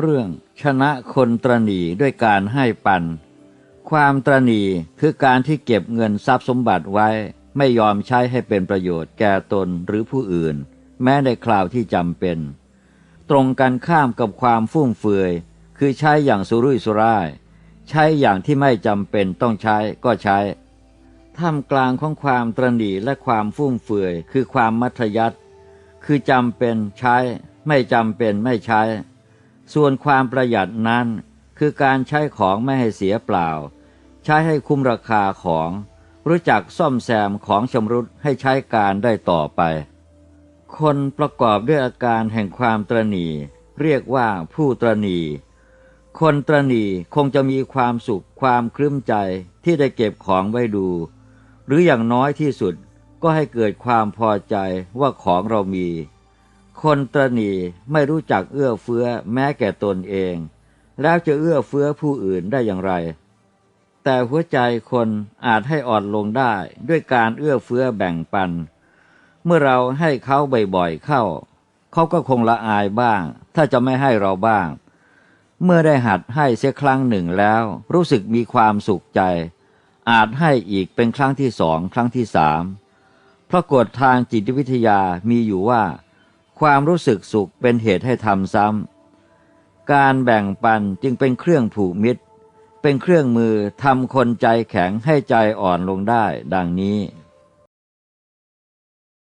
เรื่องชนะคนตรณีด้วยการให้ปัน ความตรณีคือการที่เก็บเงินทรัพย์สมบัติไว้ไม่ยอมใช้ให้เป็นประโยชน์แก่ตนหรือผู้อื่น แม้ในคราวที่จำเป็น ตรงกันข้ามกับความฟุ่มเฟือย คือใช้อย่างสุรุ่ยสุร่าย ใช้อย่างที่ไม่จำเป็นต้องใช้ก็ใช้ท่ามกลางของความตรณีและความฟุ่มเฟือย คือความมัธยัติคือจำเป็นใช้ ไม่จำเป็นไม่ใช้ ส่วนความประหยัดนั้นคือการใช้ของไม่ให้เสียเปล่า ใช้ให้คุ้มราคาของ รู้จักซ่อมแซมของชำรุดให้ใช้การได้ต่อไป คนประกอบด้วยอาการแห่งความตรณีเรียกว่าผู้ตรณีคนตรณีคงจะมีความสุขความคลื้มใจที่ได้เก็บของไว้ดู หรืออย่างน้อยที่สุดก็ให้เกิดความพอใจว่าของเรามี คนตรณีไม่รู้จักเอื้อเฟื้อแม้แก่ตนเอง แล้วจะเอื้อเฟื้อผู้อื่นได้อย่างไร แต่หัวใจคนอาจให้อ่อนลงได้ด้วยการเอื้อเฟื้อแบ่งปัน เมื่อเราให้เขาบ่อยๆเข้า เขาก็คงละอายบ้าง ถ้าจะไม่ให้เราบ้าง เมื่อได้หัดให้เสียครั้งหนึ่งแล้ว รู้สึกมีความสุขใจ อาจให้อีกเป็นครั้งที่สองครั้งที่สามเพราะกฎทางจิตวิทยามีอยู่ว่า ความรู้สึกสุขเป็นเหตุให้ทำซ้ำ การแบ่งปันจึงเป็นเครื่องผูกมิตร เป็นเครื่องมือทำคนใจแข็งให้ใจอ่อนลงได้ ดังนี้